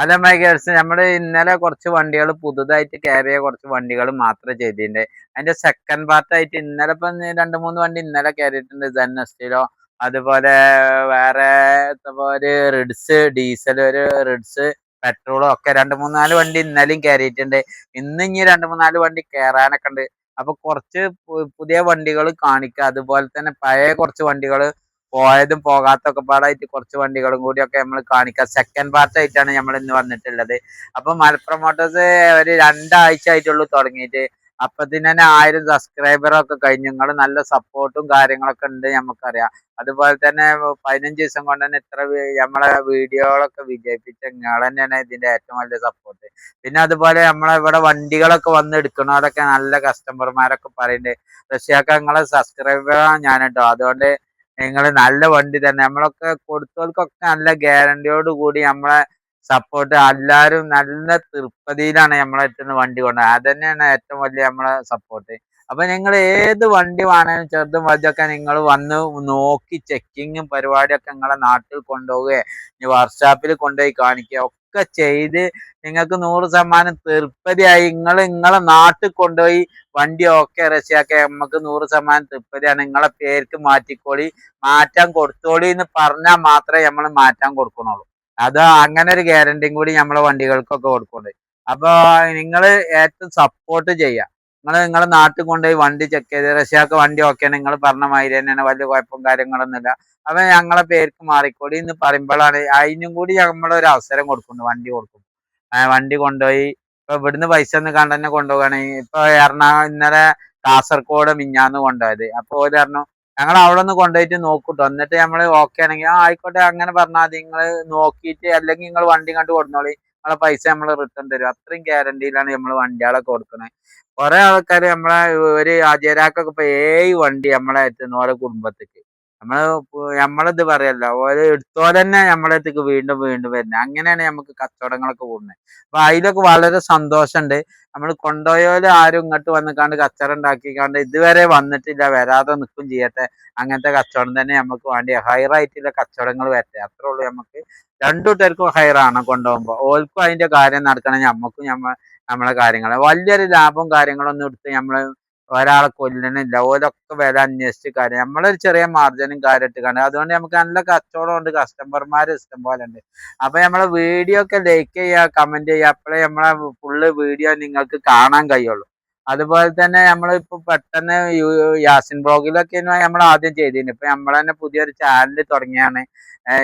അല്ല മൈഗേഴ്സ് നമ്മൾ ഇന്നലെ കുറച്ച് വണ്ടികൾ പുതുതായിട്ട് കയറിയ കുറച്ച് വണ്ടികൾ മാത്രമേ ചെയ്തിട്ടുണ്ട്. അതിന്റെ സെക്കൻഡ് പാർട്ട് ആയിട്ട് ഇന്നലെ ഇപ്പൊ രണ്ട് മൂന്ന് വണ്ടി ഇന്നലെ കയറിയിട്ടുണ്ട് ജെന്നസ്റ്റിലോ അതുപോലെ വേറെ ഒരു റിഡ്സ് ഡീസൽ ഒരു റിഡ്സ് പെട്രോളും ഒക്കെ രണ്ട് മൂന്ന് നാല് വണ്ടി ഇന്നലെയും കയറിയിട്ടുണ്ട് ഇന്ന് ഇനി രണ്ട് മൂന്ന് നാല് വണ്ടി കയറാനൊക്കെ ഉണ്ട്. അപ്പൊ കുറച്ച് പുതിയ വണ്ടികൾ കാണിക്കുക അതുപോലെ തന്നെ പഴയ കുറച്ച് വണ്ടികൾ പോയതും പോകാത്തൊക്കെ പാടായിട്ട് കുറച്ച് വണ്ടികളും കൂടിയൊക്കെ നമ്മൾ കാണിക്കുക സെക്കൻഡ് പാർട്ട് ആയിട്ടാണ് നമ്മൾ ഇന്ന് വന്നിട്ടുള്ളത്. അപ്പൊ മലപ്പുറം മോട്ടോഴ്സ് ഒരു രണ്ടാഴ്ച ആയിട്ടുള്ളൂ തുടങ്ങിയിട്ട് അപ്പത്തിന് തന്നെ ആയിരം സബ്സ്ക്രൈബറൊക്കെ കഴിഞ്ഞു. നിങ്ങൾ നല്ല സപ്പോർട്ടും കാര്യങ്ങളൊക്കെ ഉണ്ട് നമുക്കറിയാം. അതുപോലെ തന്നെ പതിനഞ്ച് ദിവസം കൊണ്ട് തന്നെ ഇത്ര നമ്മളെ വീഡിയോകളൊക്കെ വിജയിപ്പിച്ച നിങ്ങൾ തന്നെയാണ് ഇതിന്റെ ഏറ്റവും വലിയ സപ്പോർട്ട് പിന്നെ അതുപോലെ നമ്മളെ ഇവിടെ വണ്ടികളൊക്കെ വന്ന് എടുക്കണവരൊക്കെ നല്ല കസ്റ്റമർമാരൊക്കെ പറയുന്നുണ്ട് റഷ്യാക്ക നിങ്ങളെ സബ്സ്ക്രൈബറാണ് ഞാൻ കേട്ടോ അതുകൊണ്ട് നിങ്ങൾ നല്ല വണ്ടി തന്നെ. നമ്മളൊക്കെ കൊടുത്തവർക്കൊക്കെ നല്ല ഗ്യാരണ്ടിയോട് കൂടി നമ്മളെ സപ്പോർട്ട് എല്ലാവരും നല്ല തൃപ്തിയിലാണ് നമ്മളെ എത്തുന്ന വണ്ടി കൊണ്ട് അത് തന്നെയാണ് ഏറ്റവും വലിയ നമ്മളെ സപ്പോർട്ട് അപ്പൊ നിങ്ങൾ ഏത് വണ്ടി വേണേലും ചെറുതും വലുതൊക്കെ നിങ്ങൾ വന്ന് നോക്കി ചെക്കിങ്ങും പരിപാടിയൊക്കെ നിങ്ങളെ നാട്ടിൽ കൊണ്ടുപോവുകയോ വർക്ക്ഷോപ്പിൽ കൊണ്ടുപോയി കാണിക്കുക ഒക്കെ ചെയ്ത് നിങ്ങൾക്ക് നൂറ് ശതമാനം തൃപ്തിയായി. നിങ്ങൾ നിങ്ങളെ നാട്ടിൽ കൊണ്ടുപോയി വണ്ടി ഒക്കെ ഇറച്ചിയാക്കി നമുക്ക് നൂറ് ശതമാനം തൃപ്തിയാണ്. നിങ്ങളെ പേർക്ക് മാറ്റിക്കോളി മാറ്റാൻ കൊടുത്തോളി എന്ന് പറഞ്ഞാൽ മാത്രമേ നമ്മൾ മാറ്റാൻ കൊടുക്കണുള്ളൂ അത് അങ്ങനെ ഒരു ഗ്യാരണ്ടിയും കൂടി നമ്മളെ വണ്ടികൾക്കൊക്കെ കൊടുക്കുന്നുണ്ട്. അപ്പോൾ നിങ്ങൾ ഏറ്റവും സപ്പോർട്ട് ചെയ്യുക. നിങ്ങൾ നിങ്ങളെ നാട്ടിൽ കൊണ്ടുപോയി വണ്ടി ചെക്ക് ചെയ്ത് റഷ്യാക്ക് വണ്ടി ഓക്കെ നിങ്ങൾ പറഞ്ഞ മാതിരി തന്നെയാണ്. വലിയ കുഴപ്പവും കാര്യങ്ങളൊന്നുമില്ല. അപ്പൊ ഞങ്ങളെ പേർക്ക് മാറിക്കോളി എന്ന് പറയുമ്പോഴാണ് അതിനും കൂടി നമ്മളൊരു അവസരം കൊടുക്കുന്നു വണ്ടി കൊടുക്കും വണ്ടി കൊണ്ടുപോയി ഇപ്പൊ ഇവിടുന്ന് പൈസ ഒന്ന് കണ്ട് തന്നെ കൊണ്ടുപോവുകയാണെങ്കിൽ ഇപ്പൊ എറണാകുളം ഇന്നലെ കാസർഗോഡ് മിഞ്ഞാന്ന് കൊണ്ടുപോയത്. അപ്പൊ ഓര് പറഞ്ഞു ഞങ്ങൾ അവിടെ ഒന്ന് കൊണ്ടുപോയിട്ട് നോക്കൂട്ടോ. എന്നിട്ട് നമ്മൾ ഓക്കെ ആണെങ്കിൽ ആ ആയിക്കോട്ടെ അങ്ങനെ പറഞ്ഞാൽ നിങ്ങൾ നോക്കിയിട്ട് അല്ലെങ്കിൽ നിങ്ങൾ വണ്ടി കണ്ട് കൊടുന്നോളി നമ്മളെ പൈസ നമ്മൾ റിട്ടേൺ തരും. അത്രയും ഗ്യാരണ്ടിയിലാണ് നമ്മൾ വണ്ടികളൊക്കെ കൊടുക്കുന്നത് കുറെ ആൾക്കാർ നമ്മളെ ഒരു അജയരാക്കൊക്കെ ഇപ്പൊ ഏഴ് വണ്ടി നമ്മളെ എത്തുന്ന ഓരോ കുടുംബത്തേക്ക്. നമ്മൾ നമ്മളിത് പറയല്ല. ഓരോ എടുത്തോലെ തന്നെ നമ്മളെ അടുത്തേക്ക് വീണ്ടും വീണ്ടും വരുന്നത് അങ്ങനെയാണ് നമുക്ക് കച്ചവടങ്ങളൊക്കെ കൂടുന്നത് അപ്പൊ അതിലൊക്കെ വളരെ സന്തോഷമുണ്ട് നമ്മൾ കൊണ്ടുപോയാലും ആരും ഇങ്ങോട്ട് വന്നിക്കാണ്ട് കച്ചവടം ഉണ്ടാക്കിക്കാണ്ട് ഇതുവരെ വന്നിട്ടില്ല വരാതെ നിൽക്കും ചെയ്യട്ടെ. അങ്ങനത്തെ കച്ചവടം തന്നെ നമുക്ക് വേണ്ടി ഹൈറായിട്ടുള്ള കച്ചവടങ്ങൾ വരട്ടെ. അത്രേ ഉള്ളൂ നമുക്ക് രണ്ടു കൂട്ടർക്കും ഹൈറാണ് കൊണ്ടുപോകുമ്പോൾ ഓൽക്കും അതിന്റെ കാര്യം നടക്കണം നമ്മക്കും നമ്മ നമ്മളെ കാര്യങ്ങൾ വലിയൊരു ലാഭവും കാര്യങ്ങളൊന്നും എടുത്ത് നമ്മൾ ഒരാളെ കൊല്ലണില്ല ലോലൊക്കെ വില അന്വേഷിച്ച് കാര്യം. നമ്മളൊരു ചെറിയ മാർജിനും കാര്യം ഇട്ട് കാണും. അതുകൊണ്ട് നമുക്ക് നല്ല കച്ചവടം ഉണ്ട്. കസ്റ്റമർമാർ ഇഷ്ടം പോലെ ഉണ്ട്. അപ്പൊ നമ്മളെ വീഡിയോ ഒക്കെ ലൈക്ക് ചെയ്യുക കമന്റ് ചെയ്യുക. അപ്പോഴേ നമ്മളെ ഫുള്ള് വീഡിയോ നിങ്ങൾക്ക് കാണാൻ കഴിയുള്ളൂ. അതുപോലെ തന്നെ നമ്മൾ ഇപ്പൊ പെട്ടെന്ന് യാസിൻ ബ്ലോഗിലൊക്കെ നമ്മൾ ആദ്യം ചെയ്തിരുന്നു. ഇപ്പൊ നമ്മൾ തന്നെ പുതിയൊരു ചാനൽ തുടങ്ങിയാണ്.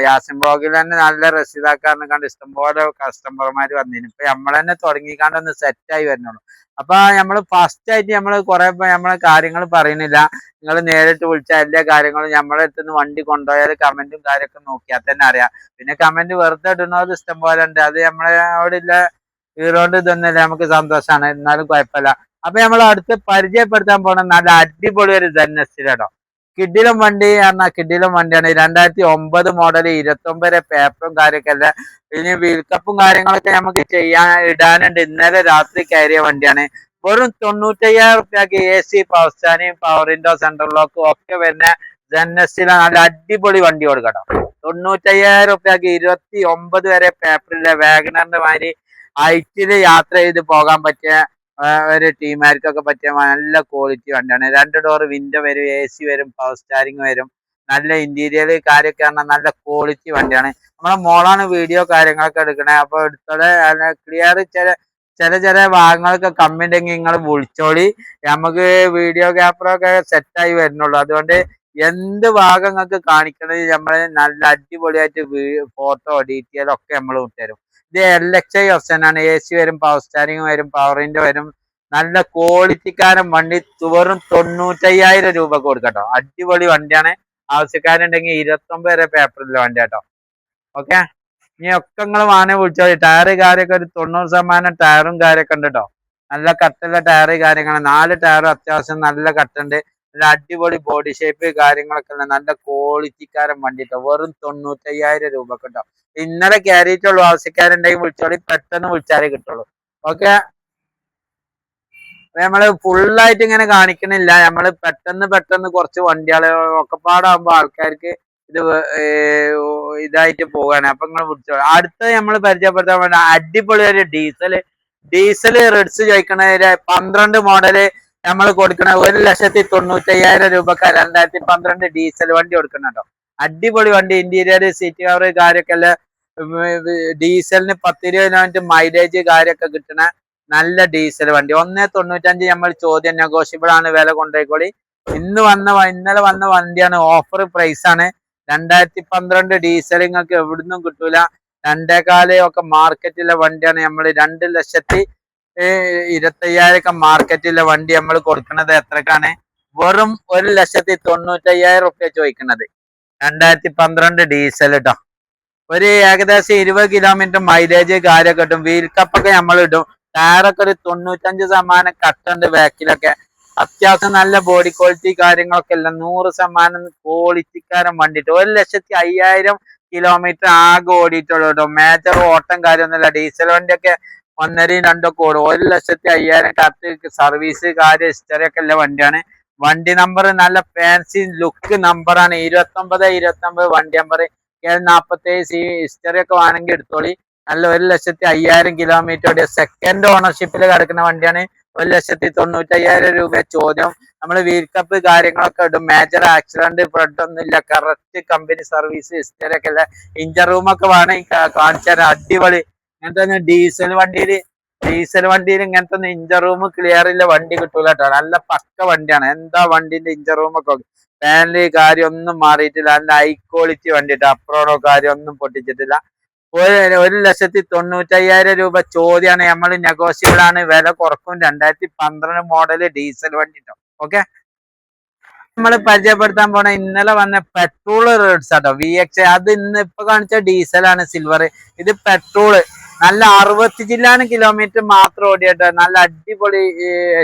യാസിൻ ബ്ലോഗിൽ തന്നെ നല്ല രസീതാക്കാരനെ കണ്ട് ഇഷ്ടംപോലെ കസ്റ്റമർമാർ വന്നിരുന്നു. ഇപ്പൊ നമ്മൾ തന്നെ തുടങ്ങിക്കാണ്ട് ഒന്ന് സെറ്റായി വരുന്നുള്ളൂ അപ്പൊ നമ്മൾ ഫസ്റ്റ് ആയിട്ട് നമ്മൾ കുറെ നമ്മളെ കാര്യങ്ങൾ പറയുന്നില്ല. നിങ്ങൾ നേരിട്ട് വിളിച്ച എല്ലാ കാര്യങ്ങളും നമ്മളെ അടുത്ത് നിന്ന് വണ്ടി കൊണ്ടുപോയാൽ കമന്റും കാര്യമൊക്കെ നോക്കിയാൽ തന്നെ അറിയാം. പിന്നെ കമന്റ് വെറുതെ ഇടുന്നത് ഇഷ്ടം പോലെ ഉണ്ട് അത് നമ്മളെ അവിടെ ഇല്ല ഈറോണ്ട് ഇതൊന്നുമില്ല. നമുക്ക് സന്തോഷമാണ് എന്നാലും കുഴപ്പമില്ല. അപ്പൊ നമ്മൾ അടുത്ത് പരിചയപ്പെടുത്താൻ പോണ നല്ല അടിപൊളി ഒരു ജന്നസ്റ്റിലാട്ടോ കിഡിലും വണ്ടി പറഞ്ഞാൽ കിഡിലും വണ്ടിയാണ്. രണ്ടായിരത്തി ഒമ്പത് മോഡൽ ഇരുപത്തി ഒമ്പത് പേപ്പറും കാര്യമൊക്കെ അല്ല. ഇനി വിൽക്കപ്പും കാര്യങ്ങളൊക്കെ നമുക്ക് ചെയ്യാൻ ഇടാനുണ്ട്. ഇന്നലെ രാത്രി കയറിയ വണ്ടിയാണ്. വെറും തൊണ്ണൂറ്റയ്യായിരം റുപ്യക്ക് A C power power window central ലോക്കും ഒക്കെ വരുന്ന ജന്നസ്റ്റിലെ നല്ല അടിപൊളി വണ്ടി കൊടുക്കട്ടോ തൊണ്ണൂറ്റയ്യായിരം റുപ്യക്ക് ഇരുപത്തി ഒമ്പത് വരെ പേപ്പറിലെ വാഗനറിന്റെ മാതിരി ഹൈറ്റിൽ യാത്ര ചെയ്ത് പോകാൻ പറ്റിയ ഒരു ടീമാർക്കൊക്കെ പറ്റിയ നല്ല ക്വാളിറ്റി വണ്ടിയാണ്. രണ്ട് ഡോർ വിൻഡോ വരും എ സി വരും പവർ സ്റ്റാരിങ് വരും. നല്ല ഇന്റീരിയർ കാര്യമൊക്കെ പറഞ്ഞാൽ നല്ല ക്വാളിറ്റി വണ്ടിയാണ്. നമ്മളെ മോളാണ് വീഡിയോ കാര്യങ്ങളൊക്കെ എടുക്കണേ. അപ്പൊ എടുത്തോടെ ക്ലിയർ ചില ചില ചില ഭാഗങ്ങളൊക്കെ കമ്മിണ്ടെങ്കിൽ നിങ്ങൾ വിളിച്ചോളി. നമുക്ക് വീഡിയോ ക്യാമറ ഒക്കെ സെറ്റായി വരുന്നുള്ളൂ അതുകൊണ്ട് എന്ത് ഭാഗം നിങ്ങൾക്ക് കാണിക്കണത്? നമ്മൾ നല്ല അടിപൊളിയായിട്ട് ഫോട്ടോ ഡീറ്റെയിൽ ഒക്കെ നമ്മൾ വിട്ടുതരും ഇത് എൽ എക്സ് ഐ ഓപ്ഷൻ ആണ്. എ സി വരും പവർ സ്റ്റാരിങ് വരും പവറിന്റെ വരും. നല്ല ക്വാളിറ്റിക്കാരൻ വണ്ടി വെറും തൊണ്ണൂറ്റയ്യായിരം രൂപ കൊടുക്കട്ടോ. അടിപൊളി വണ്ടിയാണ്. ആവശ്യക്കാരുണ്ടെങ്കിൽ ഇരുപത്തൊമ്പത് വരെ പേപ്പറിലെ വണ്ടി കേട്ടോ ഓക്കെ ഇനി ഒക്കെ നിങ്ങൾ വാനെ വിളിച്ചോ ടയറ് കാര്യമൊക്കെ ഒരു തൊണ്ണൂറ് ശതമാനം ടയറും കാര്യമൊക്കെ ഉണ്ട് കേട്ടോ നല്ല കട്ടുള്ള ടയറ് കാര്യങ്ങൾ നാല് ടയറും അത്യാവശ്യം നല്ല കട്ടുണ്ട്. നല്ല അടിപൊളി ബോഡി ഷേപ്പ് കാര്യങ്ങളൊക്കെ ഉള്ള നല്ല ക്വാളിറ്റിക്കാരൻ വണ്ടി കേട്ടോ വെറും തൊണ്ണൂറ്റയ്യായിരം രൂപ കേട്ടോ ഇന്നലെ കയറിയിട്ടുള്ളൂ ആവശ്യക്കാരുണ്ടെങ്കിൽ വിളിച്ചോളി. പെട്ടെന്ന് വിളിച്ചാലേ കിട്ടുള്ളൂ. ഓക്കെ? നമ്മൾ ഫുള്ളായിട്ട് ഇങ്ങനെ കാണിക്കണില്ല. നമ്മൾ പെട്ടെന്ന് പെട്ടെന്ന് കുറച്ച് വണ്ടികളെ ഒക്കെ പാടാകുമ്പോ ആൾക്കാർക്ക് ഇത് ഇതായിട്ട് പോകാനാണ് അപ്പൊ നിങ്ങൾ വിളിച്ചോളൂ. അടുത്ത നമ്മൾ പരിചയപ്പെടുത്താൻ വേണ്ട അടിപൊളി ഒരു ഡീസൽ. ഡീസൽ റെഡ്സ് ചോദിക്കണ പന്ത്രണ്ട് മോഡൽ നമ്മൾ കൊടുക്കണ ഒരു ലക്ഷത്തി തൊണ്ണൂറ്റി അയ്യായിരം രൂപക്ക് രണ്ടായിരത്തി പന്ത്രണ്ട് ഡീസൽ വണ്ടി കൊടുക്കണം അടിപൊളി വണ്ടി ഇന്റീരിയർ സീറ്റ് കവർ കാര്യമൊക്കെ അല്ല? ഡീസലിന് പത്തിരുപത് കിലോമീറ്റർ മൈലേജ് കാര്യമൊക്കെ കിട്ടണ നല്ല ഡീസൽ വണ്ടി. ഒന്നേ തൊണ്ണൂറ്റഞ്ച് നമ്മൾ ചോദ്യം നെഗോഷ്യബിൾ ആണ് വില കൊണ്ടുപോയിക്കോളി ഇന്ന് വന്ന ഇന്നലെ വന്ന വണ്ടിയാണ് ഓഫർ പ്രൈസ് ആണ്. രണ്ടായിരത്തി പന്ത്രണ്ട് ഡീസൽ നിങ്ങൾക്ക് എവിടുന്നും കിട്ടൂല. രണ്ടേ ഒക്കെ മാർക്കറ്റിലെ വണ്ടിയാണ് നമ്മൾ രണ്ട് ലക്ഷത്തി ഇരുപത്തയ്യായിരം മാർക്കറ്റിലെ വണ്ടി നമ്മൾ കൊടുക്കുന്നത് എത്രക്കാണ്? വെറും ഒരു ലക്ഷത്തി തൊണ്ണൂറ്റയ്യായിരം റുപ്യ ചോദിക്കുന്നത് രണ്ടായിരത്തി പന്ത്രണ്ട് ഡീസൽ കേട്ടോ ഒരു ഏകദേശം ഇരുപത് കിലോമീറ്റർ മൈലേജ് കാര്യം കിട്ടും. വീൽ കപ്പൊക്കെ നമ്മൾ ഇടും. ടയറൊക്കെ ഒരു തൊണ്ണൂറ്റഞ്ച് ശതമാനം കട്ടുണ്ട് ബാക്കിലൊക്കെ അത്യാവശ്യം നല്ല ബോഡി ക്വാളിറ്റി കാര്യങ്ങളൊക്കെ ഇല്ല. നൂറ് ശതമാനം ക്വാളിറ്റിക്കാരൻ വണ്ടിട്ട് ഒരു ലക്ഷത്തി അയ്യായിരം കിലോമീറ്റർ ആകെ ഓടിയിട്ടുള്ളൂ കേട്ടോ മേജർ ഓട്ടം കാര്യമൊന്നുമില്ല. ഡീസൽ വണ്ടിയൊക്കെ ഒന്നരയും രണ്ടൊക്കെ ഓടും. ഒരു ലക്ഷത്തി അയ്യായിരം കത്ത് സർവീസ് കാര്യം ഹിസ്റ്ററി ഒക്കെ ഉള്ള വണ്ടിയാണ്. വണ്ടി നമ്പർ നല്ല ഫാൻസി ലുക്ക് നമ്പറാണ് ഇരുപത്തി ഒമ്പത് വണ്ടി നമ്പർ നാപ്പത്തേഴ് സി ഹിസ്റ്ററി ഒക്കെ വേണമെങ്കിൽ എടുത്തോളി. നല്ല ഒരു ലക്ഷത്തി അയ്യായിരം കിലോമീറ്റർ സെക്കൻഡ് ഓണർഷിപ്പിൽ കിടക്കുന്ന വണ്ടിയാണ്. ഒരു ലക്ഷത്തി തൊണ്ണൂറ്റി അയ്യായിരം രൂപ ചോദ്യം. നമ്മൾ വീൽക്കപ്പ് കപ്പ് കാര്യങ്ങളൊക്കെ ഇടും. മേജർ ആക്സിഡന്റ് ഫ്ലഡ് ഒന്നും ഇല്ല. കറക്റ്റ് കമ്പനി സർവീസ് ഹിസ്റ്ററി ഒക്കെ ഇല്ല ഇഞ്ചർ റൂമൊക്കെ വേണമെങ്കിൽ കാണിച്ചാൽ കാണിച്ചു അടിപൊളി ഇങ്ങനത്തെ ഡീസൽ വണ്ടിയിൽ ഡീസൽ വണ്ടിയിൽ ഇങ്ങനത്തെ ഇഞ്ചർ റൂം ക്ലിയർ ഇല്ല വണ്ടി കിട്ടൂല കേട്ടോ. നല്ല പക്ക വണ്ടിയാണ്. എന്താ വണ്ടിന്റെ ഇഞ്ചർ റൂം ഒക്കെ പാനൽ കാര്യം ഒന്നും മാറിയിട്ടില്ല. നല്ല ഹൈ ക്വാളിറ്റി വണ്ടി അപ്രോഡോ കാര്യം ഒന്നും പൊട്ടിച്ചിട്ടില്ല. ഒരു ഒരു ലക്ഷത്തി തൊണ്ണൂറ്റയ്യായിരം രൂപ ചോദ്യമാണ് നമ്മൾ നെഗോഷ്യബിൾ ആണ്. വില കുറക്കും. രണ്ടായിരത്തി പന്ത്രണ്ട് മോഡൽ ഡീസൽ വണ്ടി ഓക്കെ? നമ്മൾ പരിചയപ്പെടുത്താൻ പോണ ഇന്നലെ വന്ന petrol rates auto. V X അത് ഇന്ന് ഇപ്പൊ കാണിച്ച ഡീസലാണ് സിൽവർ ഇത് പെട്രോൾ നല്ല അറുപത്തി ജില്ലാണ് കിലോമീറ്റർ മാത്രം ഓടിയിട്ട് നല്ല അടിപൊളി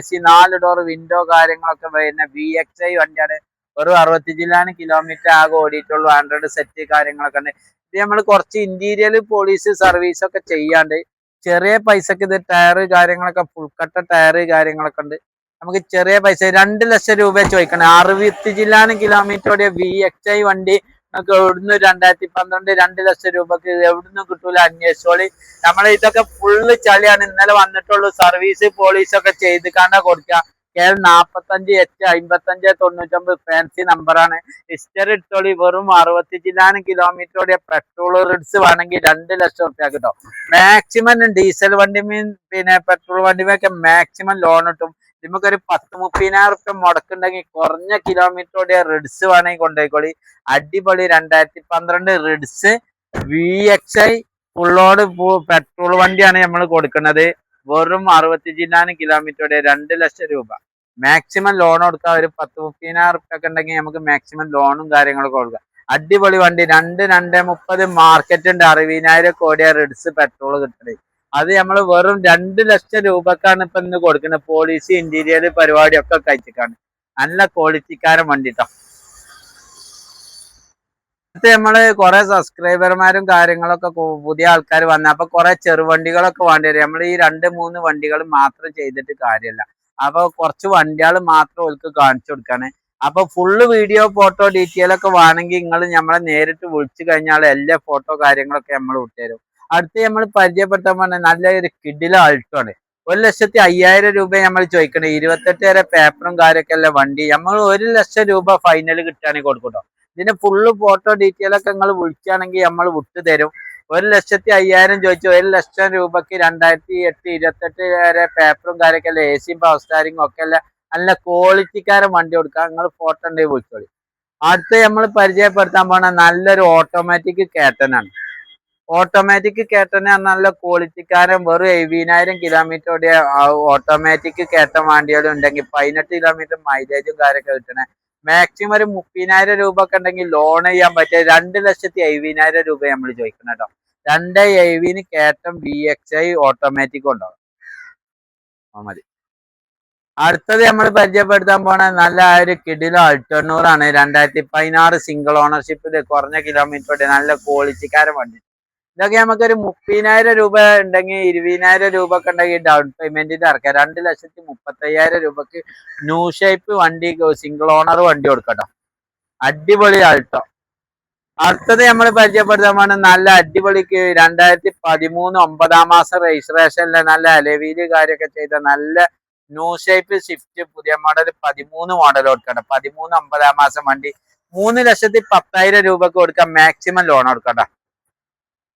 സി നാല് ഡോർ വിൻഡോ കാര്യങ്ങളൊക്കെ വരുന്ന വി എക്സ് ഐ വണ്ടിയാണ്. വെറും അറുപത്തി ജില്ലാണ് കിലോമീറ്റർ ആകെ ഓടിയിട്ടുള്ളൂ. ഹൺഡ്രഡ് സെറ്റ് കാര്യങ്ങളൊക്കെ ഉണ്ട്. ഇത് നമ്മൾ കുറച്ച് ഇന്റീരിയർ പോളീസ് സർവീസ് ഒക്കെ ചെയ്യാണ്ട് ചെറിയ പൈസക്ക് ഇത് ടയർ കാര്യങ്ങളൊക്കെ ഫുൾ കട്ട ടയർ കാര്യങ്ങളൊക്കെ ഉണ്ട്. നമുക്ക് ചെറിയ പൈസ രണ്ട് ലക്ഷം രൂപ ചോദിക്കണം. അറുപത്തി ജില്ലാണ് കിലോമീറ്റർ ഓടിയ വി എക്സ് ഐ വണ്ടി നമുക്ക് എവിടുന്ന് രണ്ടായിരത്തി പന്ത്രണ്ട് രണ്ട് ലക്ഷം രൂപക്ക് എവിടുന്ന് കിട്ടൂല അന്വേഷിച്ചോളി. നമ്മൾ ഇതൊക്കെ ഫുള്ള് ചളിയാണ്. ഇന്നലെ വന്നിട്ടുള്ളൂ സർവീസ് പോളീസ് ഒക്കെ ചെയ്ത് കണ്ടാ കൊടുക്കുക കേരളം നാപ്പത്തഞ്ച് എച്ച് അമ്പത്തഞ്ച് തൊണ്ണൂറ്റൊമ്പത് ഫാൻസി നമ്പറാണ് ഹിസ്റ്ററി എടുത്തോളി വെറും അറുപത്തി ജില്ലാണ് കിലോമീറ്റർ ഓടിയ പെട്രോൾ റിഡ്സ് വേണമെങ്കിൽ രണ്ട് ലക്ഷം റുപ്യ കിട്ടും. മാക്സിമം ഡീസൽ വണ്ടിമേയും പിന്നെ പെട്രോൾ വണ്ടിമൊക്കെ മാക്സിമം ലോൺ കിട്ടും. നമുക്കൊരു പത്ത് മുപ്പതിനായിരം റുപ്യ മുടക്കുണ്ടെങ്കിൽ കുറഞ്ഞ കിലോമീറ്റർ ഓടിയ റിഡ്സ് വേണമെങ്കിൽ കൊണ്ടുപോയിക്കോളി അടിപൊളി രണ്ടായിരത്തി പന്ത്രണ്ട് റിഡ്സ് വി എക്സ് ഐ ഫുള്ളോട് പെട്രോൾ വണ്ടിയാണ് നമ്മൾ കൊടുക്കുന്നത്. വെറും അറുപത്തി ജില്ലാനും കിലോമീറ്ററുടെ രണ്ട് ലക്ഷം രൂപ. മാക്സിമം ലോൺ കൊടുക്കുക ഒരു പത്ത് മുപ്പതിനായിരം ഒക്കെ ഉണ്ടെങ്കിൽ നമുക്ക് മാക്സിമം ലോണും കാര്യങ്ങളൊക്കെ കൊടുക്കാം. അടിപൊളി വണ്ടി. രണ്ട് രണ്ട് മുപ്പത് മാർക്കറ്റ് ഉണ്ട്. അറുപതിനായിരം കോടിയ റിഡ്സ് പെട്രോൾ കിട്ടുന്നത് അത് നമ്മൾ വെറും രണ്ട് ലക്ഷം രൂപക്കാണ് ഇപ്പൊ ഇന്ന് കൊടുക്കുന്നത് പോളിസി ഇന്റീരിയർ പരിപാടി ഒക്കെ കഴിച്ചിട്ടാണ്. നല്ല ക്വാളിറ്റിക്കാരൻ വണ്ടിട്ടോ. അടുത്ത് നമ്മൾ കുറെ സബ്സ്ക്രൈബർമാരും കാര്യങ്ങളൊക്കെ പുതിയ ആൾക്കാർ വന്ന. അപ്പൊ കുറെ ചെറുവണ്ടികളൊക്കെ വേണ്ടി വരും. നമ്മൾ ഈ രണ്ട് മൂന്ന് വണ്ടികൾ മാത്രം ചെയ്തിട്ട് കാര്യമല്ല അപ്പൊ കുറച്ച് വണ്ടികൾ മാത്രം ഓർക്ക് കാണിച്ചു കൊടുക്കാണ്. അപ്പൊ ഫുള്ള് വീഡിയോ ഫോട്ടോ ഡീറ്റെയിൽ ഒക്കെ വേണമെങ്കിൽ നിങ്ങൾ നമ്മളെ നേരിട്ട് വിളിച്ചു കഴിഞ്ഞാൽ എല്ലാ ഫോട്ടോ കാര്യങ്ങളൊക്കെ നമ്മൾ വിട്ടുതരും അടുത്ത് നമ്മൾ പരിചയപ്പെടുത്താൻ പറഞ്ഞ നല്ലൊരു കിഡിലെ ആണ് ഒരു ലക്ഷത്തി അയ്യായിരം രൂപ നമ്മൾ ചോദിക്കണേ. ഇരുപത്തെട്ട് വരെ പേപ്പറും കാര്യമൊക്കെ അല്ല വണ്ടി. നമ്മൾ ഒരു ലക്ഷം രൂപ ഫൈനൽ കിട്ടുകയാണെങ്കിൽ കൊടുക്കട്ടോ. ഇതിന്റെ ഫുള്ള് ഫോട്ടോ ഡീറ്റെയിൽ ഒക്കെ നിങ്ങൾ വിളിക്കുകയാണെങ്കിൽ നമ്മൾ വിട്ടു തരും. ഒരു ലക്ഷത്തി അയ്യായിരം ചോദിച്ചു ഒരു ലക്ഷം രൂപക്ക് രണ്ടായിരത്തി എട്ട് ഇരുപത്തെട്ട് വരെ പേപ്പറും കാര്യമൊക്കെ അല്ല എ സിയും പവർ സ്റ്റാരിങ്ങും ഒക്കെ അല്ല നല്ല ക്വാളിറ്റിക്കാരൻ വണ്ടി കൊടുക്കാം നിങ്ങൾ ഫോട്ടോ ഉണ്ടെങ്കിൽ വിളിച്ചോളി. അടുത്ത് നമ്മൾ പരിചയപ്പെടുത്താൻ പോണ നല്ലൊരു ഓട്ടോമാറ്റിക് കേട്ടനാണ് ഓട്ടോമാറ്റിക് കേട്ടനെ നല്ല ക്വാളിറ്റിക്കാരൻ വെറും എഴുപതിനായിരം കിലോമീറ്റർ ഓടിയ ഓട്ടോമാറ്റിക് കേട്ട വണ്ടികളും ഉണ്ടെങ്കിൽ പതിനെട്ട് കിലോമീറ്റർ മൈലേജും കാര്യമൊക്കെ കിട്ടണേ. മാക്സിമം ഒരു മുപ്പതിനായിരം രൂപ ഒക്കെ ഉണ്ടെങ്കിൽ ലോൺ ചെയ്യാൻ പറ്റിയ രണ്ട് ലക്ഷത്തി എഴുപതിനായിരം രൂപ നമ്മൾ ചോദിക്കണം കേട്ടോ. രണ്ട് എഴുപതിന് കേട്ടം ബി എക്സ് ഐ ഓട്ടോമാറ്റിക് ഉണ്ടാവും മതി. അടുത്തത് നമ്മൾ പരിചയപ്പെടുത്താൻ പോണ നല്ല ഒരു കിടിലോ അൾട്ടണ്ണൂറാണ് രണ്ടായിരത്തി പതിനാറ് സിംഗിൾ ഓണർഷിപ്പിൽ കുറഞ്ഞ കിലോമീറ്റർ നല്ല ക്വാളിറ്റിക്കാരൻ വണ്ടി. ഇതൊക്കെ നമുക്ക് ഒരു മുപ്പതിനായിരം രൂപ ഉണ്ടെങ്കിൽ ഇരുപതിനായിരം രൂപ ഒക്കെ ഉണ്ടെങ്കിൽ ഡൗൺ പേയ്മെന്റിന്റെ ഇറക്കാം. രണ്ട് ലക്ഷത്തി മുപ്പത്തയ്യായിരം രൂപക്ക് ന്യൂ ഷേപ്പ് വണ്ടി സിംഗിൾ ഓണർ വണ്ടി കൊടുക്കട്ടോ. അടിപൊളി ആൾട്ടോ. അടുത്തത് നമ്മൾ പരിചയപ്പെടുത്തുമ്പോൾ നല്ല അടിപൊളിക്ക് രണ്ടായിരത്തി പതിമൂന്ന് ഒമ്പതാം മാസം രജിസ്ട്രേഷനിലെ നല്ല അലവിയിൽ കാര്യമൊക്കെ ചെയ്ത നല്ല ന്യൂ ഷേപ്പ് സ്വിഫ്റ്റ് പുതിയ മോഡൽ പതിമൂന്ന് മോഡൽ കൊടുക്കട്ടെ. പതിമൂന്ന് ഒമ്പതാം മാസം വണ്ടി. മൂന്ന് ലക്ഷത്തി പത്തായിരം രൂപക്ക് കൊടുക്കാം മാക്സിമം ലോൺ കൊടുക്കട്ടെ.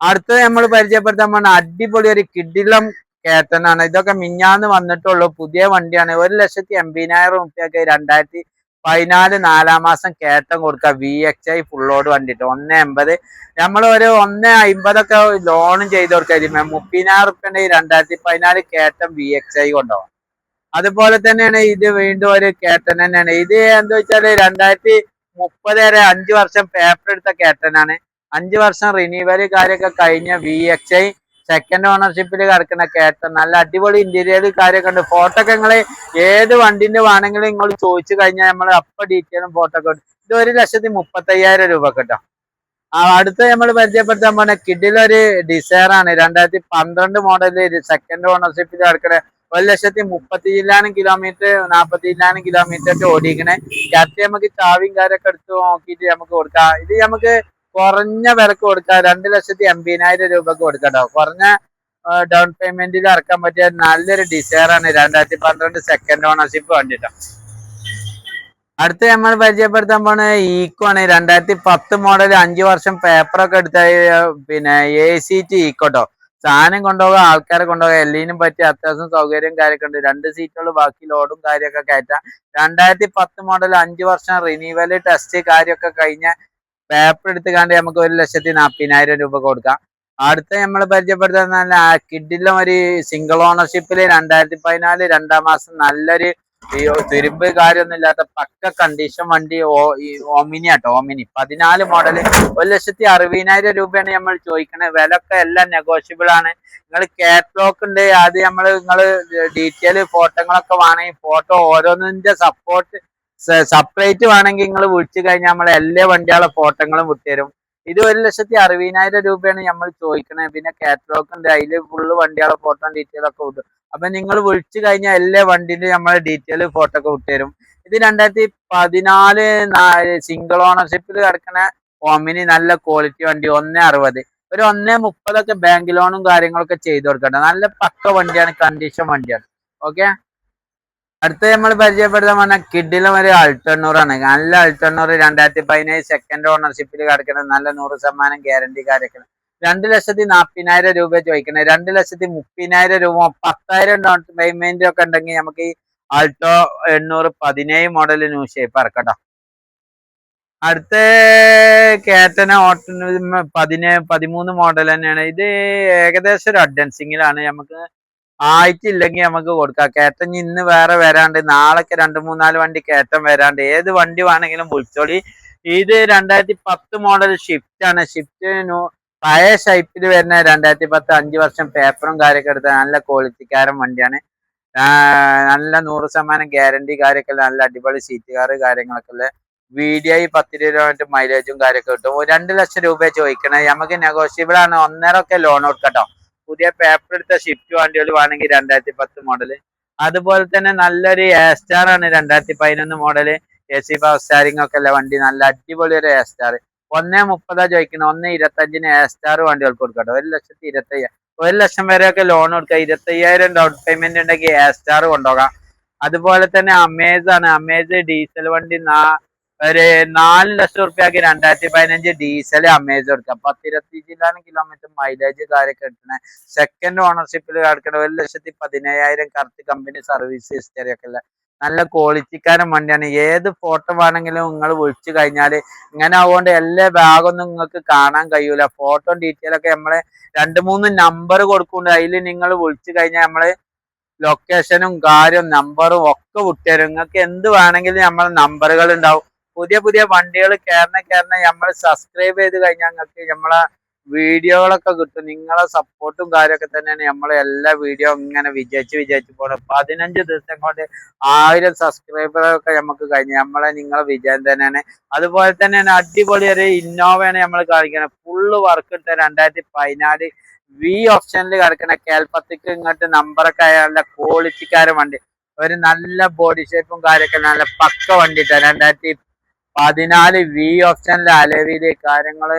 അടുത്തത് നമ്മൾ പരിചയപ്പെടുത്താൻ പോണ അടിപൊളി ഒരു കിഡിലം കേട്ടനാണ്. ഇതൊക്കെ മിഞ്ഞാന്ന് വന്നിട്ടുള്ളൂ. പുതിയ വണ്ടിയാണ്. ഒരു ലക്ഷത്തി എൺപതിനായിരം റുപ്യൊക്കെ രണ്ടായിരത്തി പതിനാല് നാലാം മാസം കേട്ടം കൊടുക്കുക. വി എക്സ് ഐ ഫുള്ളോട് വണ്ടിട്ട്. ഒന്ന് എൺപത്. നമ്മൾ ഒരു ഒന്ന് അമ്പതൊക്കെ ലോണും ചെയ്ത് കൊടുക്കുക മുപ്പതിനായിരം റുപ്യ രണ്ടായിരത്തി പതിനാല് കേട്ടം വി എക്സ് ഐ കൊണ്ടുപോകാം അതുപോലെ തന്നെയാണ് ഇത് വീണ്ടും ഒരു കേട്ടൻ തന്നെയാണ്. ഇത് എന്താ വെച്ചാൽ രണ്ടായിരത്തി മുപ്പത് വരെ അഞ്ചു വർഷം പേപ്പർ എടുത്ത കേട്ടനാണ്. അഞ്ചു വർഷം റിന്യൂവൽ കാര്യമൊക്കെ കഴിഞ്ഞ വി എക്സ് ഐ സെക്കൻഡ് ഓണർഷിപ്പിൽ കിടക്കുന്ന കേട്ടൻ നല്ല അടിപൊളി ഇന്റീരിയർ കാര്യമൊക്കെ ഉണ്ട്. ഫോട്ടോ ഒക്കെ നിങ്ങൾ ഏത് വണ്ടിന്റെ വേണമെങ്കിലും നിങ്ങൾ ചോദിച്ചു കഴിഞ്ഞാൽ നമ്മൾ അപ്പൊ ഡീറ്റെയിലും ഫോട്ടോ ഒക്കെ ഇത് ഒരു ലക്ഷത്തി മുപ്പത്തയ്യായിരം രൂപ കേട്ടോ. അടുത്ത നമ്മൾ പരിചയപ്പെടുത്താൻ പോണ കിഡിലൊരു ആണ്. രണ്ടായിരത്തി പന്ത്രണ്ട് മോഡലിൽ സെക്കൻഡ് ഓണർഷിപ്പിൽ കിടക്കുന്ന ഒരു ലക്ഷത്തി മുപ്പത്തി ജില്ലാനും കിലോമീറ്റർ നാപ്പത്തി ജില്ലാനും കിലോമീറ്റർ ഒക്കെ ഓടിക്കണേ കറക്റ്റ് നമുക്ക് ചാവിയും കാര്യമൊക്കെ എടുത്ത് നോക്കിയിട്ട് നമുക്ക് കൊടുക്കാം. ഇത് നമുക്ക് കുറഞ്ഞ വിലക്ക് കൊടുക്കാം രണ്ട് ലക്ഷത്തി എൺപതിനായിരം രൂപക്ക് കൊടുക്കട്ടോ. കുറഞ്ഞ ഡൗൺ പേയ്മെന്റിൽ ഇറക്കാൻ പറ്റിയ നല്ലൊരു ഡിസയർ ആണ് രണ്ടായിരത്തി പന്ത്രണ്ട് സെക്കൻഡ് ഓണർഷിപ്പ് വേണ്ടിട്ടോ. അടുത്ത നമ്മൾ പരിചയപ്പെടുത്താൻ പോണ ഈക്കോ ആണ്. രണ്ടായിരത്തി പത്ത് മോഡൽ അഞ്ചു വർഷം പേപ്പറൊക്കെ എടുത്ത പിന്നെ എ സി ടി ഈക്കോട്ടോ സാധനം കൊണ്ടുപോകുക ആൾക്കാരെ കൊണ്ടുപോകുക എല്ലിനും പറ്റി അത്യാവശ്യം സൗകര്യം കാര്യമൊക്കെ ഉണ്ട്. രണ്ട് സീറ്റുകൾ ബാക്കി ലോഡും കാര്യമൊക്കെ കയറ്റാം. രണ്ടായിരത്തി പത്ത് മോഡൽ അഞ്ചു വർഷം റിന്യൂവൽ ടെസ്റ്റ് കാര്യമൊക്കെ കഴിഞ്ഞ പേപ്പർ എടുത്തുകാണ്ട് നമുക്ക് ഒരു ലക്ഷത്തി നാൽപ്പതിനായിരം രൂപ കൊടുക്കാം. അടുത്ത നമ്മൾ പരിചയപ്പെടുത്തുന്ന കിഡിലും ഒരു സിംഗിൾ ഓണർഷിപ്പിൽ രണ്ടായിരത്തി പതിനാല് രണ്ടാം മാസം നല്ലൊരു തിരുമ്പ് കാര്യമൊന്നും ഇല്ലാത്ത പക്ക കണ്ടീഷൻ വണ്ടി ഓമിനി ആട്ടോ ഓമിനി. പതിനാല് മോഡൽ ഒരു ലക്ഷത്തി അറുപതിനായിരം രൂപയാണ് നമ്മൾ ചോദിക്കുന്നത് വില ഒക്കെ എല്ലാം നെഗോഷ്യബിൾ ആണ്. നിങ്ങൾ കാറ്റലോഗ് ഉണ്ട്. അത് നമ്മൾ നിങ്ങൾ ഡീറ്റെയിൽ ഫോട്ടോകളൊക്കെ വേണമെങ്കിൽ ഫോട്ടോ ഓരോന്നിന്റെ സപ്പോർട്ട് സെപ്പറേറ്റ് വേണമെങ്കിൽ നിങ്ങൾ വിളിച്ചു കഴിഞ്ഞാൽ നമ്മൾ എല്ലാ വണ്ടികളെ ഫോട്ടോകളും വിട്ടുതരും. ഇത് ഒരു ലക്ഷത്തി അറുപതിനായിരം രൂപയാണ് നമ്മൾ ചോദിക്കുന്നത് പിന്നെ കാറ്റലോഗ് ഉണ്ട്. അതിൽ ഫുള്ള് വണ്ടികളുടെ ഫോട്ടോ ഡീറ്റെയിൽ ഒക്കെ വിട്ടു അപ്പൊ നിങ്ങൾ വിളിച്ചു കഴിഞ്ഞാൽ എല്ലാ വണ്ടിന്റെ നമ്മളെ ഡീറ്റെയിൽ ഫോട്ടോ ഒക്കെ വിട്ടുതരും. ഇത് രണ്ടായിരത്തി പതിനാല് സിംഗിൾ ഓണർഷിപ്പിൽ കിടക്കുന്ന ഓമിനി നല്ല ക്വാളിറ്റി വണ്ടി ഒന്നേ അറുപത്. ഒരു ഒന്നേ മുപ്പതൊക്കെ ബാങ്ക് ലോണും കാര്യങ്ങളൊക്കെ ചെയ്തു കൊടുക്കട്ടെ. നല്ല പക്ക വണ്ടിയാണ് കണ്ടീഷൻ വണ്ടിയാണ്. ഓക്കെ അടുത്ത നമ്മൾ പരിചയപ്പെടുത്താൻ പറഞ്ഞ കിഡിലും ഒരു അൾട്ടണ്ണൂറാണ് നല്ല അൾട്ടണ്ണൂറ് രണ്ടായിരത്തി പതിനേഴ് സെക്കൻഡ് ഓണർഷിപ്പിൽ കിടക്കുന്ന നല്ല നൂറ് ശതമാനം ഗ്യാരണ്ടി കാര്യക്കണം രണ്ട് ലക്ഷത്തി നാൽപ്പതിനായിരം രൂപ ചോദിക്കണേ. രണ്ട് ലക്ഷത്തി മുപ്പതിനായിരം രൂപ പത്തായിരം ഡൗൺ പേയ്മെന്റ് ഒക്കെ ഉണ്ടെങ്കിൽ നമുക്ക് ഈ ആൾട്ടോ എണ്ണൂറ് പതിനേഴ് മോഡൽ ന്യൂ ഷേപ്പ് ഇറക്കട്ടോ. അടുത്ത കേറ്റന ഓട്ടോ പതിനേ പതിമൂന്ന് മോഡൽ തന്നെയാണ്. ഇത് ഏകദേശം ഒരു അഡ്വൻസിങ്ങിലാണ് നമുക്ക് ആയിട്ടില്ലെങ്കിൽ നമുക്ക് കൊടുക്കാം. കേട്ടൻ ഇന്ന് വേറെ വരാണ്ട് നാളൊക്കെ രണ്ട് മൂന്നാൽ വണ്ടി കയറ്റം വരാണ്ട്. ഏത് വണ്ടി വേണമെങ്കിലും വിളിച്ചോളി. ഇത് രണ്ടായിരത്തി പത്ത് മോഡൽ ഷിഫ്റ്റ് ആണ് ഷിഫ്റ്റ് പഴയ ഷൈപ്പിൽ വരുന്ന രണ്ടായിരത്തി പത്ത് അഞ്ച് വർഷം പേപ്പറും കാര്യമൊക്കെ എടുത്ത നല്ല ക്വാളിറ്റിക്കാരൻ വണ്ടിയാണ്. നല്ല നൂറ് ശതമാനം ഗ്യാരണ്ടി കാര്യമൊക്കെ ഉള്ള നല്ല അടിപൊളി സീറ്റുകാർ കാര്യങ്ങളൊക്കെ ഉള്ള. വി ഡി ഐ പത്ത് രൂപ മൈലേജും കാര്യമൊക്കെ കിട്ടും. രണ്ട് ലക്ഷം രൂപ ചോദിക്കണേ. നമുക്ക് നെഗോഷ്യബിൾ ആണ്. ഒന്നരൊക്കെ ലോൺ കൊടുക്കട്ടോ. പുതിയ പേപ്പർ എടുത്ത ഷിഫ്റ്റ് വണ്ടികൾ വേണമെങ്കിൽ രണ്ടായിരത്തി പത്ത് മോഡൽ അതുപോലെ തന്നെ നല്ലൊരു എസ്റ്റാർ സ്റ്റാർ ആണ് രണ്ടായിരത്തി പതിനൊന്ന് model A C power steering ഒക്കെ ഉള്ള വണ്ടി നല്ല അടിപൊളി ഒരു എസ്റ്റാർ സ്റ്റാർ ഒന്നേ മുപ്പതാ ചോദിക്കുന്നത് ഒന്ന് ഇരുപത്തഞ്ചിന് എ സ്റ്റാർ വണ്ടികൾക്ക് കൊടുക്കട്ടെ. ഒരു ലക്ഷത്തി ഇരുപത്തി ഒരു ലക്ഷം വരെയൊക്കെ ലോൺ കൊടുക്കുക ഇരുപത്തയ്യായിരം ഡൗൺ പേയ്മെന്റ് ഉണ്ടെങ്കിൽ എസ്റ്റാർ സ്റ്റാർ കൊണ്ടുപോകാം. അതുപോലെ തന്നെ അമേസ് ആണ്. അമേസ് ഡീസൽ വണ്ടി നാ ഒരു നാല് ലക്ഷം റുപ്യക്ക് രണ്ടായിരത്തി പതിനഞ്ച് ഡീസൽ അമേജ് കൊടുക്കാം. പത്തിരുപത്തി കിലോമീറ്റർ മൈലേജ് കാര്യമൊക്കെ കിട്ടണേ സെക്കൻഡ് ഓണർഷിപ്പിൽ കിടക്കണ ഒരു ലക്ഷത്തി പതിനയ്യായിരം കറക്റ്റ് കമ്പനി സർവീസ് ഹിസ്റ്ററി ഒക്കെ ഉള്ള നല്ല ക്വാളിറ്റിക്കാരൻ വണ്ടിയാണ്. ഏത് ഫോട്ടോ വേണമെങ്കിലും നിങ്ങൾ വിളിച്ചു കഴിഞ്ഞാൽ ഇങ്ങനെ ആവുകൊണ്ട് എല്ലാ ഭാഗമൊന്നും നിങ്ങൾക്ക് കാണാൻ കഴിയൂല. ഫോട്ടോ ഡീറ്റെയിൽ ഒക്കെ നമ്മൾ രണ്ട് മൂന്ന് നമ്പർ കൊടുക്കുന്നുണ്ട്. അതിൽ നിങ്ങൾ വിളിച്ചു കഴിഞ്ഞാൽ നമ്മൾ ലൊക്കേഷനും കാര്യവും നമ്പറും ഒക്കെ വിട്ടുതരും. നിങ്ങൾക്ക് എന്ത് വേണമെങ്കിലും നമ്മളെ നമ്പറുകൾ ഉണ്ടാവും. പുതിയ പുതിയ വണ്ടികൾ കയറണ കയറണ നമ്മൾ സബ്സ്ക്രൈബ് ചെയ്ത് കഴിഞ്ഞാൽ ഞങ്ങൾക്ക് നമ്മളെ വീഡിയോകളൊക്കെ കിട്ടും. നിങ്ങളെ സപ്പോർട്ടും കാര്യമൊക്കെ തന്നെയാണ് നമ്മളെ എല്ലാ വീഡിയോ ഇങ്ങനെ വിജയിച്ച് വിജയിച്ച് പോകണം പതിനഞ്ച് ദിവസം കൊണ്ട് ആയിരം സബ്സ്ക്രൈബറൊക്കെ നമുക്ക് കഴിഞ്ഞു നമ്മളെ നിങ്ങളെ വിജയം തന്നെയാണ്. അതുപോലെ തന്നെയാണ് അടിപൊളി ഒരു ഇന്നോവയാണ് നമ്മൾ കാണിക്കുന്നത് ഫുള്ള് വർക്ക് എടുത്ത രണ്ടായിരത്തി പതിനാല് വി ഓപ്ഷനിൽ കിടക്കുന്ന കേൾപ്പത്തിക്ക് ഇങ്ങോട്ട് നമ്പറൊക്കെ അയാളുടെ ക്വാളിറ്റിക്കാരും ക്വാളിറ്റിക്കാരൻ വണ്ടി. ഒരു നല്ല ബോഡി ഷേപ്പും കാര്യമൊക്കെ നല്ല പക്ക വണ്ടി ഇട്ട രണ്ടായിരത്തി പതിനാല് വി ഓപ്ഷനിലെ അലവിയിൽ കാര്യങ്ങൾ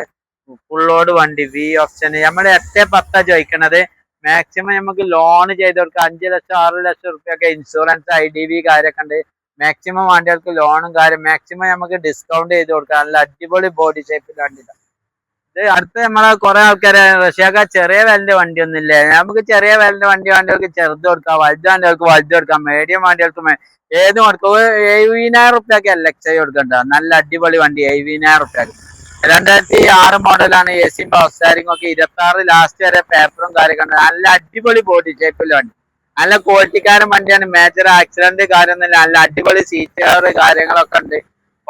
ഫുള്ളോട് വണ്ടി വി ഓപ്ഷൻ നമ്മൾ എട്ട് പത്താ ചോദിക്കണത്. മാക്സിമം നമുക്ക് ലോൺ ചെയ്ത് കൊടുക്കാം. അഞ്ച് ലക്ഷം ആറ് ലക്ഷം റുപ്യൊക്കെ ഇൻഷുറൻസ് ഐ ഡി ബി കാര്യമൊക്കെ ഉണ്ട്. മാക്സിമം വണ്ടികൾക്ക് ലോണും കാര്യം മാക്സിമം നമുക്ക് ഡിസ്കൗണ്ട് ചെയ്ത് കൊടുക്കാം. നല്ല അടിപൊളി ബോഡി ഷേപ്പിൽ വണ്ടി ഇത് അടുത്ത് നമ്മളെ കുറെ ആൾക്കാരെ റഷ്യക്ക ചെറിയ വിലന്റെ വണ്ടി ഒന്നും ഇല്ല നമുക്ക് ചെറിയ വിലന്റെ വണ്ടി വേണ്ടവർക്ക് ചെറുത് കൊടുക്കാം വലുത് വേണ്ടവർക്ക് വലുത് കൊടുക്കാം മീഡിയം വണ്ടികൾക്ക് ഏത് കൊടുക്കും? എഴുപതിനായിരം റുപ്യക്ക് എൽ എക്സ് ഐ കൊടുക്കണ്ട. നല്ല അടിപൊളി വണ്ടി എഴുപതിനായിരം റുപ്യക്ക്. രണ്ടായിരത്തി ആറ് മോഡലാണ് എ സി പവർ സ്റ്റാരിംഗ് ഒക്കെ ഇരുപത്തി ആറ് ലാസ്റ്റ് വരെ പേപ്പറും ഉണ്ട് നല്ല അടിപൊളി ബോഡി ഷേപ്പിലെ വണ്ടി. നല്ല ക്വാളിറ്റിക്കാരൻ വണ്ടിയാണ്. മേജർ ആക്സിഡന്റ് കാര്യമൊന്നുമില്ല നല്ല അടിപൊളി സീറ്റ് കാര്യങ്ങളൊക്കെ ഉണ്ട്.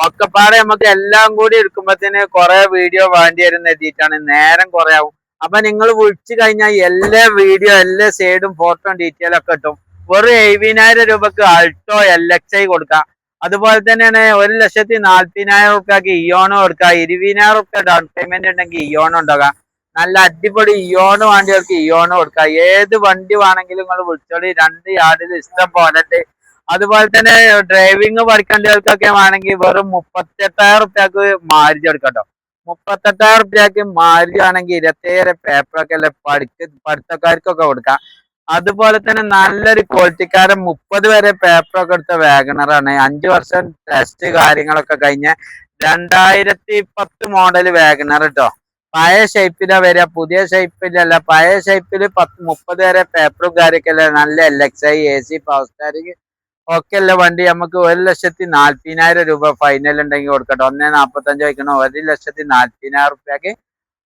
ഒക്കെപ്പാടെ നമുക്ക് എല്ലാം കൂടി എടുക്കുമ്പോഴത്തേന് കുറെ വീഡിയോ വേണ്ടി വരുന്ന എത്തിയിട്ടാണ്. നേരം കുറെ ആവും അപ്പൊ നിങ്ങൾ വിളിച്ചു കഴിഞ്ഞാൽ എല്ലാ വീഡിയോ എല്ലാ സൈഡും ഫോട്ടോ ഡീറ്റെയിൽ ഒക്കെ കിട്ടും. വെറും എഴുപതിനായിരം രൂപക്ക് അൾട്ടോ എൽ എക്സ് ഐ കൊടുക്കാം. അതുപോലെ തന്നെയാണ് ഒരു ലക്ഷത്തി നാല്പതിനായിരം റുപ്യക്ക് ഇയോണോ കൊടുക്കാം. ഇരുപതിനായിരം റുപ്യ ഡൗൺ പേയ്മെന്റ് ഉണ്ടെങ്കിൽ ഇയോണോ ഉണ്ടാകാം നല്ല അടിപൊളി ഇയോണ് വേണ്ടിയവർക്ക് ഇയോണോ കൊടുക്കാം. ഏത് വണ്ടി വേണമെങ്കിലും നിങ്ങൾ വിളിച്ചോളി. രണ്ട് യാർഡിൽ ഇഷ്ടം പോലെ അതുപോലെ തന്നെ ഡ്രൈവിംഗ് പഠിക്കേണ്ടവർക്കൊക്കെ ആണെങ്കിൽ വെറും മുപ്പത്തെട്ടായിരം റുപ്യക്ക് മാരിജ് എടുക്കട്ടോ. മുപ്പത്തെട്ടായിരം റുപ്യക്ക് മാരിജ് ആണെങ്കിൽ ഇരുപത്തേഴ് പേപ്പറൊക്കെ അല്ലെ പഠിക്ക പഠിത്തക്കാർക്കൊക്കെ കൊടുക്കാം. അതുപോലെ തന്നെ നല്ലൊരു ക്വാളിറ്റിക്കാരൻ മുപ്പത് വരെ പേപ്പറൊക്കെ എടുത്ത വാഗണറാണ് അഞ്ച് വർഷം ടെസ്റ്റ് കാര്യങ്ങളൊക്കെ കഴിഞ്ഞ രണ്ടായിരത്തി പത്ത് മോഡൽ വാഗണർ കേട്ടോ പഴയ ഷേപ്പിലാ വരിക. പുതിയ ഷേപ്പിലല്ല പഴയ ഷേപ്പിൽ പത്ത് മുപ്പത് വരെ പേപ്പറും കാര്യമൊക്കെ അല്ലേ? നല്ല L X I A C power steering ഒക്കെ ഉള്ള വണ്ടി നമുക്ക് ഒരു ലക്ഷത്തി നാല്പതിനായിരം രൂപ ഫൈനൽ ഉണ്ടെങ്കിൽ കൊടുക്കട്ടെ. ഒന്നേ നാൽപ്പത്തഞ്ച് വയ്ക്കണോ? ഒരു ലക്ഷത്തി നാല്പതിനായിരം റുപ്യക്ക്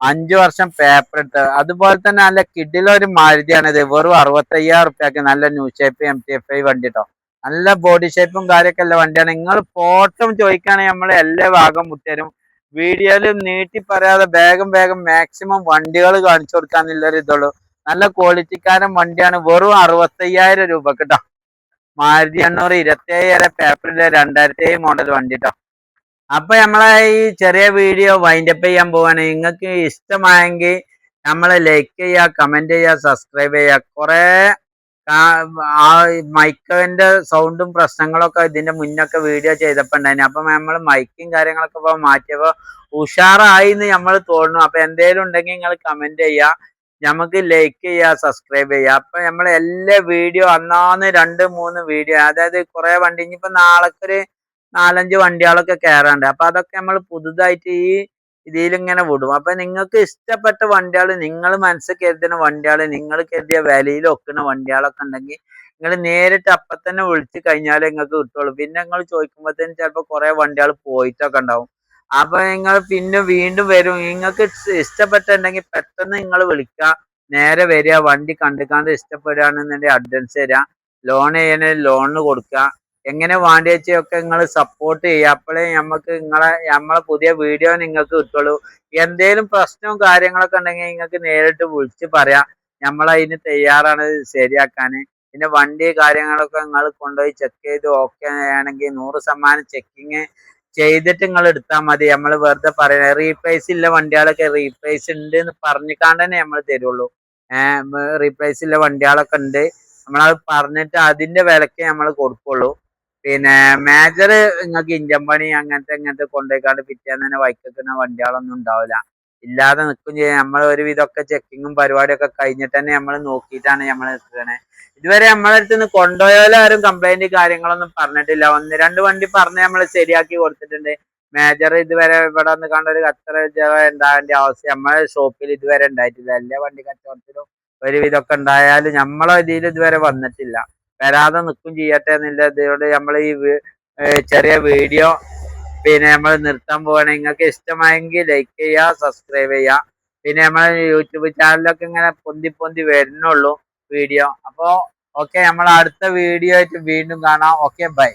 അഞ്ചു വർഷം പേപ്പർ എടുത്ത് അതുപോലെ തന്നെ നല്ല കിഡിലൊരു മാരുതിയാണ് ഇത് വെറും അറുപത്തയ്യായിരം റുപ്യക്ക് നല്ല new shape M T F I വണ്ടി കേട്ടോ നല്ല ബോഡി ഷേപ്പും കാര്യമൊക്കെ ഉള്ള വണ്ടിയാണ്. നിങ്ങൾ ഫോട്ടോ ചോദിക്കുകയാണെങ്കിൽ നമ്മൾ എല്ലാ ഭാഗം മുട്ടരും വീഡിയോയിലും നീട്ടി പറയാതെ വേഗം വേഗം മാക്സിമം വണ്ടികൾ കാണിച്ചു കൊടുക്കാന്നുള്ളൊരു ഇതുള്ളൂ നല്ല ക്വാളിറ്റിക്കാരൻ വണ്ടിയാണ്. വെറും അറുപത്തയ്യായിരം രൂപ കേട്ടോ മാരുതി എണ്ണൂറ് ഇരുപത്തേഴര പേപ്പറിലെ രണ്ടായിരത്തി ഏഴ് മോഡൽ വണ്ടി കേട്ടോ അപ്പൊ നമ്മളെ ഈ ചെറിയ വീഡിയോ വൈൻഡപ്പ് ചെയ്യാൻ പോവാണ്. നിങ്ങൾക്ക് ഇഷ്ടമായെങ്കിൽ നമ്മളെ ലൈക്ക് ചെയ്യുക കമന്റ് ചെയ്യുക സബ്സ്ക്രൈബ് ചെയ്യുക. കുറെ മൈക്കിന്റെ സൗണ്ടും പ്രശ്നങ്ങളൊക്കെ ഇതിന്റെ മുന്നൊക്കെ വീഡിയോ ചെയ്തപ്പോ ഉണ്ടായിരുന്നു അപ്പൊ നമ്മൾ മൈക്കും കാര്യങ്ങളൊക്കെ ഇപ്പൊ മാറ്റിയപ്പോ ഉഷാറായി എന്ന് നമ്മൾ തോന്നുന്നു. അപ്പൊ എന്തേലും ഉണ്ടെങ്കിൽ നിങ്ങൾ കമന്റ് ചെയ്യുക. നമുക്ക് ലൈക്ക് ചെയ്യുക സബ്സ്ക്രൈബ് ചെയ്യുക അപ്പൊ നമ്മൾ എല്ലാ വീഡിയോ അന്നാന്ന് രണ്ട് മൂന്ന് വീഡിയോ അതായത് കുറെ വണ്ടി ഇനിയിപ്പോ നാളേക്കൊരു നാലഞ്ച് വണ്ടികളൊക്കെ കയറാണ്ട് അപ്പൊ അതൊക്കെ നമ്മൾ പുതുതായിട്ട് ഈ ഇതിലിങ്ങനെ വിടും. അപ്പൊ നിങ്ങൾക്ക് ഇഷ്ടപ്പെട്ട വണ്ടികൾ നിങ്ങൾ മനസ്സിൽ കരുതുന്ന വണ്ടികൾ നിങ്ങൾ കരുതിയ വിലയിൽ ഒക്കുന്ന വണ്ടികളൊക്കെ ഉണ്ടെങ്കിൽ നിങ്ങൾ നേരിട്ട് അപ്പൊ തന്നെ വിളിച്ചു കഴിഞ്ഞാലേ നിങ്ങൾക്ക് കിട്ടുള്ളൂ. പിന്നെ നിങ്ങൾ ചോദിക്കുമ്പോഴത്തേനും ചിലപ്പോൾ കുറെ വണ്ടികൾ പോയിട്ടൊക്കെ ഉണ്ടാവും. അപ്പൊ നിങ്ങൾ പിന്നെ വീണ്ടും വരും. നിങ്ങൾക്ക് ഇഷ്ടപ്പെട്ടുണ്ടെങ്കിൽ പെട്ടെന്ന് നിങ്ങൾ വിളിക്കുക നേരെ വരിക. വണ്ടി കണ്ടുക്കാണ്ട് ഇഷ്ടപ്പെടുകയാണെന്നുണ്ടെങ്കിൽ അഡ്വാൻസ് തരാം. ലോൺ ചെയ്യണ ലോണിന് കൊടുക്കുക എങ്ങനെ വേണ്ടിയൊക്കെ നിങ്ങൾ സപ്പോർട്ട് ചെയ്യുക. അപ്പോഴേ നമുക്ക് നിങ്ങളെ നമ്മളെ പുതിയ വീഡിയോ നിങ്ങൾക്ക് കിട്ടുള്ളൂ. എന്തേലും പ്രശ്നവും കാര്യങ്ങളൊക്കെ ഉണ്ടെങ്കിൽ നിങ്ങൾക്ക് നേരിട്ട് വിളിച്ച് പറയാം. നമ്മളതിന് തയ്യാറാണ് ശരിയാക്കാൻ പിന്നെ വണ്ടി കാര്യങ്ങളൊക്കെ നിങ്ങൾ കൊണ്ടുപോയി ചെക്ക് ചെയ്ത് ഓക്കെ ആണെങ്കിൽ നൂറ് ശതമാനം ചെക്കിങ് ചെയ്തിട്ട് നിങ്ങൾ എടുത്താൽ മതി. നമ്മൾ വെറുതെ പറയുന്നത് റീപ്ലേസ് ഇല്ല വണ്ടികളൊക്കെ റീപ്ലേസ് ഉണ്ട് എന്ന് പറഞ്ഞിക്കാണ്ട് തന്നെ നമ്മൾ തരുള്ളൂ. റീപ്ലേസ് ഇല്ല വണ്ടികളൊക്കെ ഉണ്ട് നമ്മളത് പറഞ്ഞിട്ട് അതിന്റെ വിലക്ക് നമ്മൾ കൊടുക്കുള്ളൂ. പിന്നെ മേജർ നിങ്ങൾക്ക് ഇഞ്ചൻ പണി അങ്ങനത്തെ ഇങ്ങനത്തെ കൊണ്ടുപോയിക്കാണ്ട് പിറ്റേന്ന് തന്നെ വൈക്കുന്ന വണ്ടികളൊന്നും ഉണ്ടാവില്ല ഇല്ലാതെ നിൽക്കും ചെയ്യാം. നമ്മൾ ഒരുവിധമൊക്കെ ചെക്കിങ്ങും പരിപാടിയൊക്കെ കഴിഞ്ഞിട്ട് തന്നെ നമ്മൾ നോക്കിയിട്ടാണ് നമ്മൾ നിൽക്കണേ ഇതുവരെ നമ്മളെ അടുത്ത് നിന്ന് കൊണ്ടുപോയാലും ആരും കംപ്ലൈന്റ് കാര്യങ്ങളൊന്നും പറഞ്ഞിട്ടില്ല. ഒന്ന് രണ്ട് വണ്ടി പറഞ്ഞ് നമ്മൾ ശരിയാക്കി കൊടുത്തിട്ടുണ്ട്. മേജർ ഇതുവരെ ഇവിടെ വന്ന് കണ്ട ഒരു കച്ചറ ഉണ്ടാകേണ്ട ആവശ്യം നമ്മളെ ഷോപ്പിൽ ഇതുവരെ ഉണ്ടായിട്ടില്ല. എല്ലാ വണ്ടി കച്ചവടത്തിലും ഒരുവിധമൊക്കെ ഉണ്ടായാലും നമ്മളെ ഇതിൽ ഇതുവരെ വന്നിട്ടില്ല. വരാതെ നിൽക്കും ചെയ്യട്ടെ എന്നുള്ള ഇതിനോട് നമ്മൾ ഈ ചെറിയ വീഡിയോ പിന്നെ നമ്മൾ നൃത്തം പോവാണ്. നിങ്ങൾക്ക് ഇഷ്ടമായെങ്കിൽ ലൈക്ക് ചെയ്യുക സബ്സ്ക്രൈബ് ചെയ്യുക പിന്നെ നമ്മൾ യൂട്യൂബ് ചാനലിലൊക്കെ ഇങ്ങനെ പൊന്തി പൊന്തി വരുന്നുള്ളൂ വീഡിയോ. അപ്പോൾ ഓക്കെ നമ്മൾ അടുത്ത വീഡിയോ ആയിട്ട് വീണ്ടും കാണാം. Okay bye